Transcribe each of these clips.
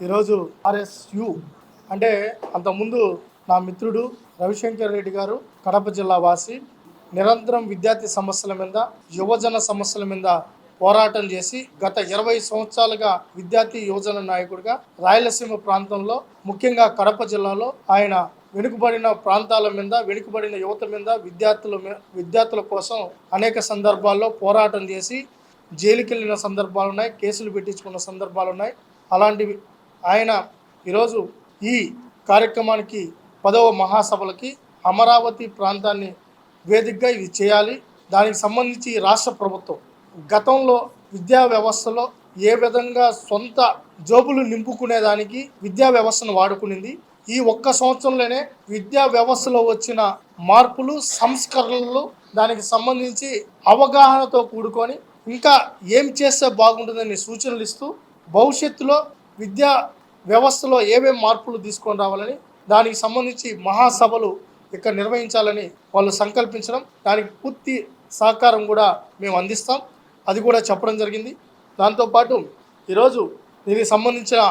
ఈరోజు ఆర్ఎస్యు అంటే అంతకుముందు నా మిత్రుడు రవిశంకర్ రెడ్డి గారు కడప జిల్లా వాసి నిరంతరం విద్యార్థి సమస్యల మీద యువజన సమస్యల మీద పోరాటం చేసి గత ఇరవై సంవత్సరాలుగా విద్యార్థి యువజన నాయకుడిగా రాయలసీమ ప్రాంతంలో ముఖ్యంగా కడప జిల్లాలో ఆయన వెనుకబడిన ప్రాంతాల మీద వెనుకబడిన యువత మీద విద్యార్థుల విద్యార్థుల కోసం అనేక సందర్భాల్లో పోరాటం చేసి జైలుకి వెళ్ళిన సందర్భాలు ఉన్నాయి కేసులు పెట్టించుకున్న సందర్భాలు ఉన్నాయి అలాంటివి ఆయన ఈరోజు ఈ కార్యక్రమానికి పదవ మహాసభలకి అమరావతి ప్రాంతాన్ని వేదికగా ఇది చేయాలి. దానికి సంబంధించి రాష్ట్ర ప్రభుత్వం గతంలో విద్యా వ్యవస్థలో ఏ విధంగా సొంత జోబులు నింపుకునేదానికి విద్యా వ్యవస్థను వాడుకునింది. ఈ ఒక్క సంవత్సరంలోనే విద్యా వ్యవస్థలో వచ్చిన మార్పులు సంస్కరణలు దానికి సంబంధించి అవగాహనతో కూడుకొని ఇంకా ఏం చేస్తే బాగుంటుందని సూచనలు ఇస్తూ భవిష్యత్తులో విద్యా వ్యవస్థలో ఏమేం మార్పులు తీసుకొని రావాలని దానికి సంబంధించి మహాసభలు ఇక్కడ నిర్వహించాలని వాళ్ళు సంకల్పించడం దానికి పూర్తి సహకారం కూడా మేము అందిస్తాం. అది కూడా చెప్పడం జరిగింది. దాంతోపాటు ఈరోజు దీనికి సంబంధించిన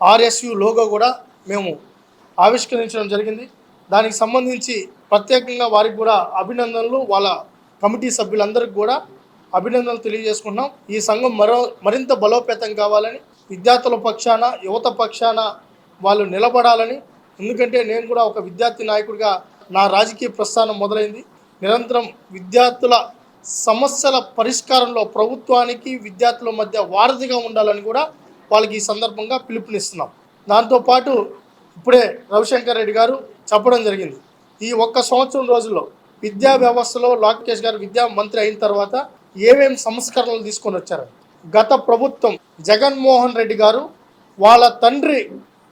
ఆర్ఎస్యు లోగో కూడా మేము ఆవిష్కరించడం జరిగింది. దానికి సంబంధించి ప్రత్యేకంగా వారికి కూడా అభినందనలు వాళ్ళ కమిటీ సభ్యులందరికీ కూడా అభినందనలు తెలియజేసుకుంటున్నాం. ఈ సంఘం మరో మరింత బలోపేతం కావాలని విద్యార్థుల పక్షాన యువత పక్షాన వాళ్ళు నిలబడాలని. ఎందుకంటే నేను కూడా ఒక విద్యార్థి నాయకుడిగా నా రాజకీయ ప్రస్థానం మొదలైంది. నిరంతరం విద్యార్థుల సమస్యల పరిష్కారంలో ప్రభుత్వానికి విద్యార్థుల మధ్య వారధిగా ఉండాలని కూడా వాళ్ళకి ఈ సందర్భంగా పిలుపునిస్తున్నాం. దాంతోపాటు ఇప్పుడే రవిశంకర్ రెడ్డి గారు చెప్పడం జరిగింది. ఈ ఒక్క సంవత్సరం రోజుల్లో విద్యా వ్యవస్థలో లోకేష్ గారు విద్యా మంత్రి అయిన తర్వాత ఏమేమి సంస్కరణలు తీసుకొని వచ్చారు గత ప్రభుత్వం జగన్మోహన్ రెడ్డి గారు వాళ్ళ తండ్రి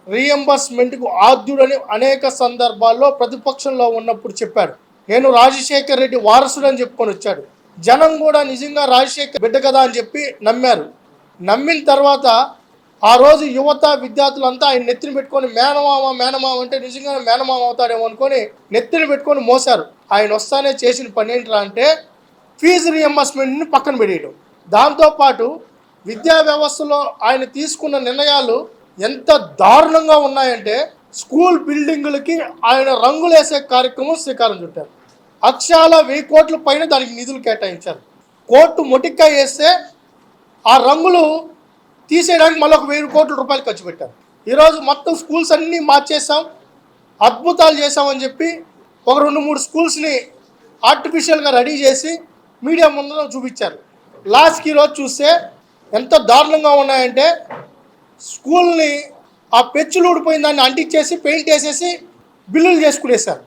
రీఎంబర్స్మెంట్కు ఆద్యుడని అనేక సందర్భాల్లో ప్రతిపక్షంలో ఉన్నప్పుడు చెప్పాడు నేను రాజశేఖర్ రెడ్డి వారసుడని చెప్పుకొని వచ్చాడు. జనం కూడా నిజంగా రాజశేఖర్ బిడ్డ కదా అని చెప్పి నమ్మారు. నమ్మిన తర్వాత ఆ రోజు యువత విద్యార్థులంతా ఆయన నెత్తిని పెట్టుకొని మేనమామ మేనమామ అంటే నిజంగానే మేనమామ అవుతాడేమో అనుకొని నెత్తిని పెట్టుకొని మోసారు ఆయన వస్తానే చేసిన పని ఏంట్రా అంటే ఫీజు రియంబర్స్మెంట్ని పక్కన పెట్టేయడం. దాంతోపాటు విద్యా వ్యవస్థలో ఆయన తీసుకున్న నిర్ణయాలు ఎంత దారుణంగా ఉన్నాయంటే స్కూల్ బిల్డింగులకి ఆయన రంగులేసే కార్యక్రమం శ్రీకారం చుట్టారు. అక్షాల వెయ్యి కోట్ల పైన దానికి నిధులు కేటాయించారు. కోర్టు మొటిక్కా వేస్తే ఆ రంగులు తీసేయడానికి మళ్ళీ ఒక వెయ్యి కోట్ల రూపాయలు ఖర్చు పెట్టారు. ఈరోజు మొత్తం స్కూల్స్ అన్నీ మార్చేసాం అద్భుతాలు చేసామని చెప్పి ఒక రెండు మూడు స్కూల్స్ని ఆర్టిఫిషియల్గా రెడీ చేసి మీడియా ముందర చూపించారు. లాస్ట్కి ఈరోజు చూస్తే ఎంత దారుణంగా ఉన్నాయంటే స్కూల్ని ఆ పెచ్చులు ఊడిపోయిన దాన్ని అంటించేసి పెయింట్ వేసేసి బిల్లులు చేసుకునేశారు.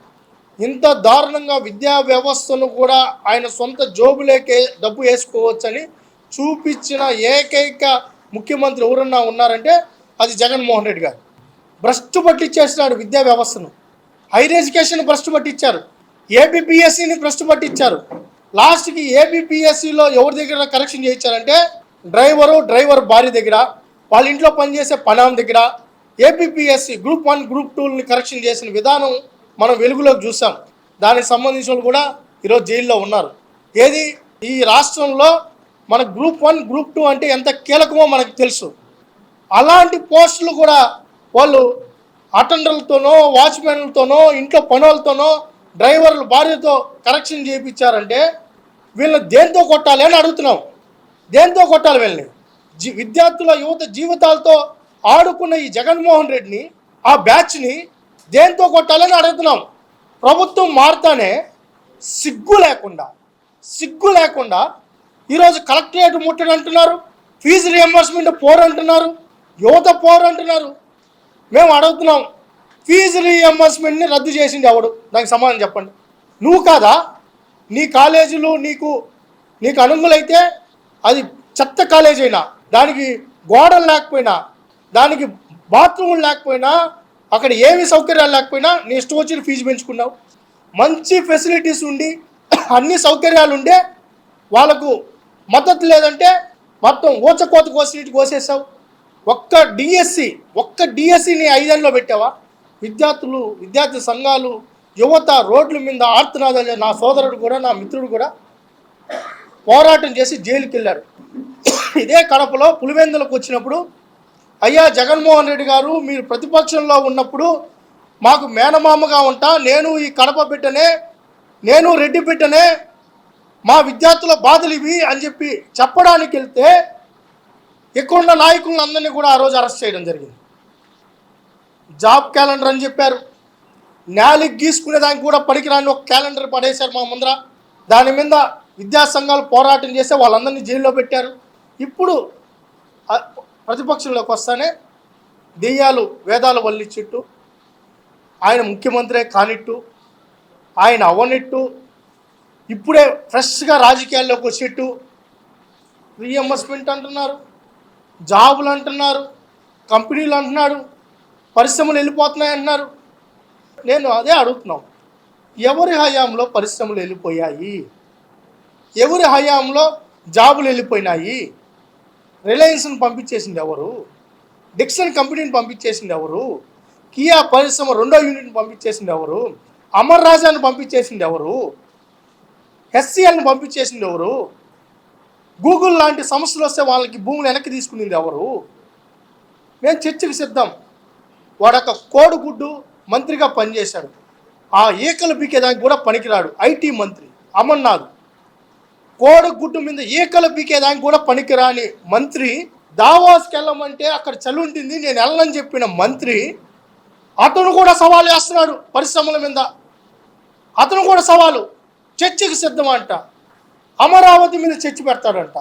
ఇంత దారుణంగా విద్యా వ్యవస్థను కూడా ఆయన సొంత జోబులేకే డబ్బు వేసుకోవచ్చని చూపించిన ఏకైక ముఖ్యమంత్రి ఎవరన్నా ఉన్నారంటే అది జగన్మోహన్ రెడ్డి గారు. భ్రష్టు పట్టించేసినాడు విద్యా వ్యవస్థను. హైర్ ఎడ్యుకేషన్ భ్రష్టు పట్టించారు ఏబిపిఎస్సిని భ్రష్టు పట్టించారు లాస్ట్కి ఏబిపిఎస్సిలో ఎవరి దగ్గర కరెక్షన్ చేయించారంటే డ్రైవరు డ్రైవర్ భార్య దగ్గర వాళ్ళ ఇంట్లో పనిచేసే పనాం దగ్గర ఏబిపిఎస్సి గ్రూప్ వన్ గ్రూప్ టూని కరెక్షన్ చేసిన విధానం మనం వెలుగులోకి చూసాం. దానికి సంబంధించిన వాళ్ళు కూడా ఈరోజు జైల్లో ఉన్నారు. ఏది? ఈ రాష్ట్రంలో మన గ్రూప్ వన్ గ్రూప్ టూ అంటే ఎంత కీలకమో మనకు తెలుసు. అలాంటి పోస్టులు కూడా వాళ్ళు అటెండర్లతోనో వాచ్మెన్లతోనో ఇంట్లో పనులతోనో డ్రైవర్లు భార్యతో కరెక్షన్ చేయించారంటే వీళ్ళని దేంతో కొట్టాలి అని అడుగుతున్నాం. దేంతో కొట్టాలి వీళ్ళని? జీ విద్యార్థుల యువత జీవితాలతో ఆడుకున్న ఈ జగన్మోహన్ రెడ్డిని ఆ బ్యాచ్ని దేంతో కొట్టాలని అడుగుతున్నాం. ప్రభుత్వం మారుతానే సిగ్గు లేకుండా సిగ్గు లేకుండా ఈరోజు కలెక్టరేట్ ముట్టడి అంటున్నారు ఫీజు రియంబర్స్మెంట్ పోరు అంటున్నారు యువత పోరు అంటున్నారు మేము అడుగుతున్నాం ఫీజు రీఎంబర్స్మెంట్ని రద్దు చేసింది ఎవడు? దానికి సమాధానం చెప్పండి. నువ్వు కాదా? నీ కాలేజీలు నీకు నీకు అనుగులైతే అది చెత్త కాలేజ్ అయినా దానికి గోడలు లేకపోయినా దానికి బాత్రూములు లేకపోయినా అక్కడ ఏమి సౌకర్యాలు లేకపోయినా నీ ఇష్టం వచ్చిన ఫీజు పెంచుకున్నావు. మంచి ఫెసిలిటీస్ ఉండి అన్ని సౌకర్యాలు ఉండే వాళ్ళకు మద్దతు లేదంటే మొత్తం ఊచకోత కోసి కోసేసావు. ఒక్క డిఎస్సి ఒక్క డిఎస్సిని ఐదేళ్ళలో పెట్టావా? విద్యార్థులు విద్యార్థి సంఘాలు యువత రోడ్ల మీద ఆర్తనాదాలు నా సోదరుడు కూడా నా మిత్రుడు కూడా పోరాటం చేసి జైలుకి వెళ్ళారు ఇదే కడపలో పులివెందులకు వచ్చినప్పుడు అయ్యా జగన్మోహన్ రెడ్డి గారు మీరు ప్రతిపక్షంలో ఉన్నప్పుడు మాకు మేనమామగా ఉంటా నేను ఈ కడప బిడ్డనే నేను రెడ్డి బిడ్డనే మా విద్యార్థుల బాధలు ఇవి అని చెప్పి చెప్పడానికి వెళ్తే ఇక్కడున్న నాయకులందరినీ కూడా ఆ రోజు అరెస్ట్ చేయడం జరిగింది. జాబ్ క్యాలెండర్ అని చెప్పారు. నేలికి గీసుకునే దానికి కూడా పనికిరాని ఒక క్యాలెండర్ పడేశారు మా ముందర. దాని మీద విద్యా సంఘాలు పోరాటం చేస్తే వాళ్ళందరినీ జైల్లో పెట్టారు. ఇప్పుడు ప్రతిపక్షంలోకి వస్తానే దెయ్యాలు వేదాలు వల్లిచ్చిట్టు ఆయన ముఖ్యమంత్రే కానిట్టు ఆయన అవ్వనిట్టు ఇప్పుడే ఫ్రెష్గా రాజకీయాల్లోకి వచ్చేట్టు రీఎంబర్స్మెంట్ అంటున్నారు జాబులు అంటున్నారు కంపెనీలు అంటున్నాడు పరిశ్రమలు వెళ్ళిపోతున్నాయి అన్నారు నేను అదే అడుగుతున్నాం. ఎవరి హయాంలో పరిశ్రమలు వెళ్ళిపోయాయి? ఎవరి హయాంలో జాబులు వెళ్ళిపోయినాయి? రిలయన్స్ని పంపించేసింది ఎవరు? డిక్సన్ కంపెనీని పంపించేసింది ఎవరు? కియా పరిశ్రమ రెండో యూనిట్ని పంపించేసింది ఎవరు? అమర్ రాజాని పంపించేసింది ఎవరు? హెచ్సిఎల్ని పంపించేసింది ఎవరు? గూగుల్ లాంటి సంస్థలు వస్తే వాళ్ళకి భూములు వెనక్కి తీసుకునేది ఎవరు? మేము చర్చకు సిద్ధం. వాడొక కోడిగుడ్డు మంత్రిగా పనిచేశాడు. ఆ ఈకలు పీకేదానికి కూడా పనికిరాడు ఐటీ మంత్రి అమర్నాథ్. కోడిగుడ్డు మీద ఈకలు పీకేదానికి కూడా పనికిరాని మంత్రి దావాస్కి వెళ్ళమంటే అక్కడ చలి ఉంటుంది నేను వెళ్ళనని చెప్పిన మంత్రి అతను కూడా సవాలు వేస్తున్నాడు పరిశ్రమల మీద. అతను కూడా సవాలు చర్చకి సిద్ధమంట అమరావతి మీద చర్చ పెడతాడంట.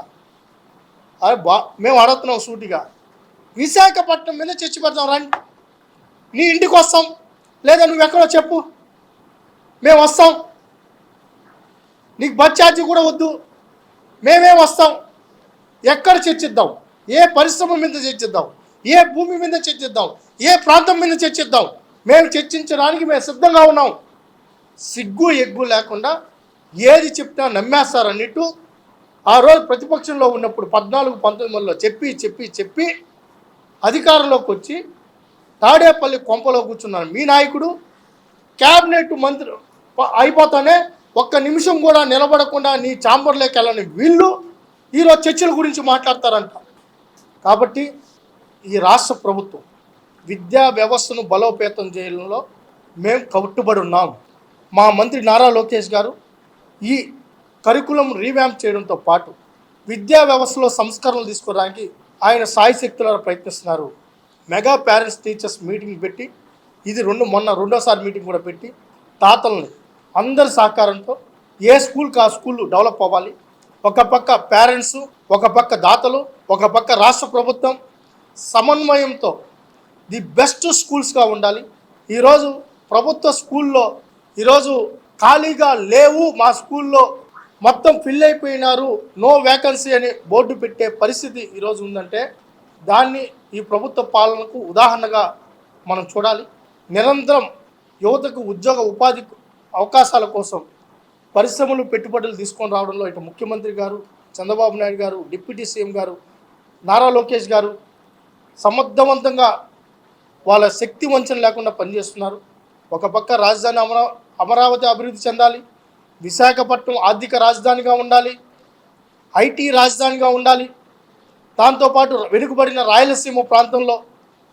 అరే బా మేము అడుగుతున్నాం సూటిగా. విశాఖపట్నం మీద చర్చ పెడతాం రండి. నీ ఇంటికి వస్తాం. లేదా నువ్వు ఎక్కడో చెప్పు. మేము వస్తాం. నీకు బస్ ఛార్జీ కూడా వద్దు. మేమే వస్తాం. ఎక్కడ చర్చిద్దాం? ఏ పరిశ్రమ మీద చర్చిద్దాం? ఏ భూమి మీద చర్చిద్దాం? ఏ ప్రాంతం మీద చర్చిద్దాం? మేము చర్చించడానికి మేము సిద్ధంగా ఉన్నాం. సిగ్గు ఎగ్గు లేకుండా ఏది చెప్పినా నమ్మేస్తారన్నట్టు ఆ రోజు ప్రతిపక్షంలో ఉన్నప్పుడు పద్నాలుగు పంతొమ్మిదిలో చెప్పి చెప్పి చెప్పి అధికారంలోకి వచ్చి తాడేపల్లి కొంపలో కూర్చున్నాను మీ నాయకుడు క్యాబినెట్ మంత్రి అయిపోతానే ఒక్క నిమిషం కూడా నిలబడకుండా నీ చాంబర్లోకి వెళ్ళని వీళ్ళు ఈరోజు చర్చల గురించి మాట్లాడతారంట. కాబట్టి ఈ రాష్ట్ర ప్రభుత్వం విద్యా వ్యవస్థను బలోపేతం చేయడంలో మేము కట్టుబడి ఉన్నాం. మా మంత్రి నారా లోకేష్ గారు ఈ కరికులం రీవ్యాంప్ చేయడంతో పాటు విద్యా వ్యవస్థలో సంస్కరణలు తీసుకోవడానికి ఆయన సాయశక్తుల ప్రయత్నిస్తున్నారు. మెగా పేరెంట్స్ టీచర్స్ మీటింగ్ పెట్టి ఇది రెండు మొన్న రెండోసారి మీటింగ్ కూడా పెట్టి తాతల్ని అందరి సహకారంతో ఏ స్కూల్కి ఆ స్కూల్ డెవలప్ అవ్వాలి. ఒక పక్క పేరెంట్స్ ఒక పక్క దాతలు ఒక పక్క రాష్ట్ర ప్రభుత్వం సమన్వయంతో ది బెస్ట్ స్కూల్స్గా ఉండాలి. ఈరోజు ప్రభుత్వ స్కూల్లో ఈరోజు ఖాళీగా లేవు మా స్కూల్లో మొత్తం ఫిల్ అయిపోయినారు నో వేకెన్సీ అని బోర్డు పెట్టే పరిస్థితి ఈరోజు ఉందంటే దాన్ని ఈ ప్రభుత్వ పాలనకు ఉదాహరణగా మనం చూడాలి. నిరంతరం యువతకు ఉద్యోగ ఉపాధి అవకాశాల కోసం పరిశ్రమలు పెట్టుబడులు తీసుకొని రావడంలో ఇటు ముఖ్యమంత్రి గారు చంద్రబాబు నాయుడు గారు డిప్యూటీ సీఎం గారు నారా లోకేష్ గారు సమర్థవంతంగా వాళ్ళ శక్తి వంచన లేకుండా పనిచేస్తున్నారు. ఒక పక్క రాజధాని అమరా అమరావతి అభివృద్ధి చెందాలి. విశాఖపట్నం ఆర్థిక రాజధానిగా ఉండాలి. ఐటీ రాజధానిగా ఉండాలి. దాంతోపాటు వెనుకబడిన రాయలసీమ ప్రాంతంలో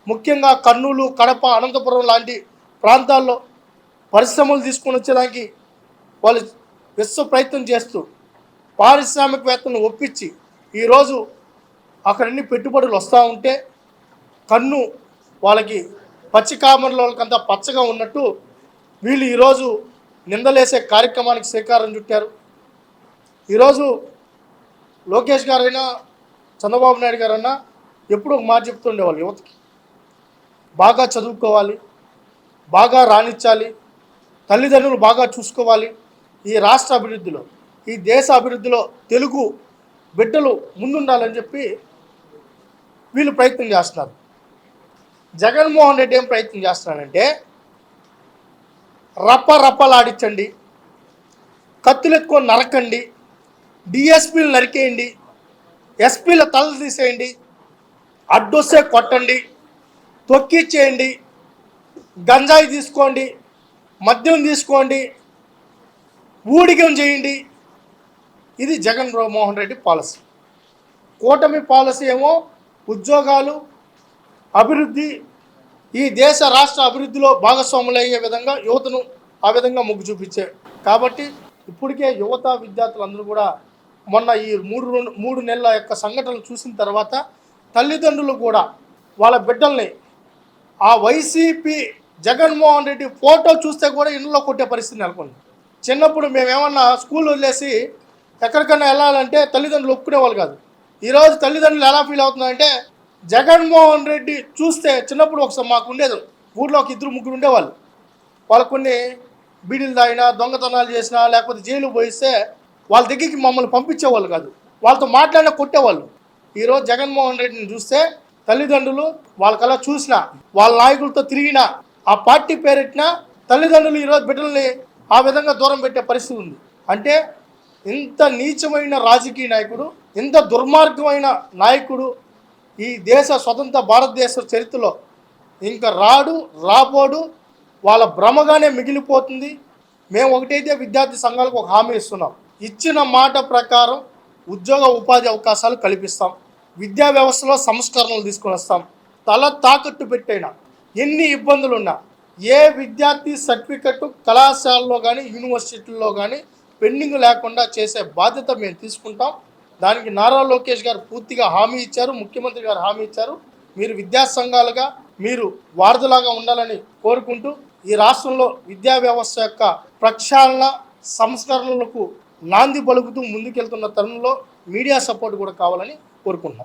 ముఖ్యంగా కర్నూలు కడప అనంతపురం లాంటి ప్రాంతాల్లో పరిశ్రమలు తీసుకొని వచ్చేదానికి వాళ్ళు విశ్వ ప్రయత్నం చేస్తూ పారిశ్రామికవేత్తలను ఒప్పించి ఈరోజు అక్కడన్ని పెట్టుబడులు వస్తూ ఉంటే కన్ను వాళ్ళకి పచ్చికామర్లంతా పచ్చగా ఉన్నట్టు వీళ్ళు ఈరోజు నిందలేసే కార్యక్రమానికి శ్రీకారం చుట్టారు. ఈరోజు లోకేష్ గారైనా చంద్రబాబు నాయుడు గారన్నా ఎప్పుడు ఒక మాట చెప్తుండేవాళ్ళు యువతకి. బాగా చదువుకోవాలి బాగా రాణించాలి తల్లిదండ్రులు బాగా చూసుకోవాలి. ఈ రాష్ట్ర అభివృద్ధిలో ఈ దేశ అభివృద్ధిలో తెలుగు బిడ్డలు ముందుండాలని చెప్పి వీళ్ళు ప్రయత్నం చేస్తున్నారు. జగన్మోహన్ రెడ్డి ఏం ప్రయత్నం చేస్తున్నాడంటే రప్ప రప్పలాడించండి కత్తులు నరకండి డిఎస్పీలు నరికేయండి ఎస్పీల తలలు తీసేయండి అడ్డొస్తే కొట్టండి తొక్కిచ్చేయండి గంజాయి తీసుకోండి మద్యం తీసుకోండి ఊడిగం చేయండి. ఇది జగన్ మోహన్ రెడ్డి పాలసీ. కూటమి పాలసీ ఏమో ఉద్యోగాలు అభివృద్ధి ఈ దేశ రాష్ట్ర అభివృద్ధిలో భాగస్వాములయ్యే విధంగా యువతను ఆ విధంగా మొగ్గు చూపించే కాబట్టి ఇప్పటికే యువత విద్యార్థులందరూ కూడా మొన్న ఈ మూడు రెండు మూడు నెలల యొక్క సంఘటనలు చూసిన తర్వాత తల్లిదండ్రులు కూడా వాళ్ళ బిడ్డల్ని ఆ వైసీపీ జగన్మోహన్ రెడ్డి ఫోటో చూస్తే కూడా ఇంట్లో కొట్టే పరిస్థితి నెలకొంది. చిన్నప్పుడు మేమేమన్నా స్కూల్ వదిలేసి ఎక్కడికైనా వెళ్ళాలంటే తల్లిదండ్రులు ఒప్పుకునేవాళ్ళు కాదు. ఈరోజు తల్లిదండ్రులు ఎలా ఫీల్ అవుతున్నారంటే జగన్మోహన్ రెడ్డి చూస్తే చిన్నప్పుడు ఒకసారి మాకు ఉండేది. ఊర్లో ఒక ఇద్దరు ముగ్గురు ఉండేవాళ్ళు. వాళ్ళు కొన్ని బీడీలు తాగినా దొంగతనాలు చేసినా లేకపోతే జైలు పోయిస్తే వాళ్ళ దగ్గరికి మమ్మల్ని పంపించేవాళ్ళు కాదు. వాళ్ళతో మాట్లాడిన కొట్టేవాళ్ళు. ఈరోజు జగన్మోహన్ రెడ్డిని చూస్తే తల్లిదండ్రులు వాళ్ళకలా చూసినా వాళ్ళ నాయకులతో తిరిగినా ఆ పార్టీ పేరెట్టిన తల్లిదండ్రులు ఈరోజు బిడ్డల్ని ఆ విధంగా దూరం పెట్టే పరిస్థితి ఉంది. అంటే ఇంత నీచమైన రాజకీయ నాయకుడు ఇంత దుర్మార్గమైన నాయకుడు ఈ దేశ స్వతంత్ర భారతదేశ చరిత్రలో ఇంకా రాడు రాబోడు వాళ్ళ భ్రమగానే మిగిలిపోతుంది. మేము ఒకటైతే విద్యార్థి సంఘాలకు ఒక హామీ ఇస్తున్నాం. ఇచ్చిన మాట ప్రకారం ఉద్యోగ ఉపాధి అవకాశాలు కల్పిస్తాం. విద్యా వ్యవస్థలో సంస్కరణలు తీసుకొని వస్తాం. తల తాకట్టు పెట్టైనా ఎన్ని ఇబ్బందులు ఉన్నా ఏ విద్యార్థి సర్టిఫికెట్ కళాశాలలో కానీ యూనివర్సిటీల్లో కానీ పెండింగ్ లేకుండా చేసే బాధ్యత మేము తీసుకుంటాం. దానికి నారా లోకేష్ గారు పూర్తిగా హామీ ఇచ్చారు ముఖ్యమంత్రి గారు హామీ ఇచ్చారు. మీరు విద్యా సంఘాలుగా మీరు వారధులాగా ఉండాలని కోరుకుంటూ ఈ రాష్ట్రంలో విద్యా వ్యవస్థ యొక్క ప్రక్షాళన సంస్కరణలకు నాంది పలుకుతూ ముందుకెళ్తున్న తరుణంలో మీడియా సపోర్ట్ కూడా కావాలని కోరుకుంటున్నాం.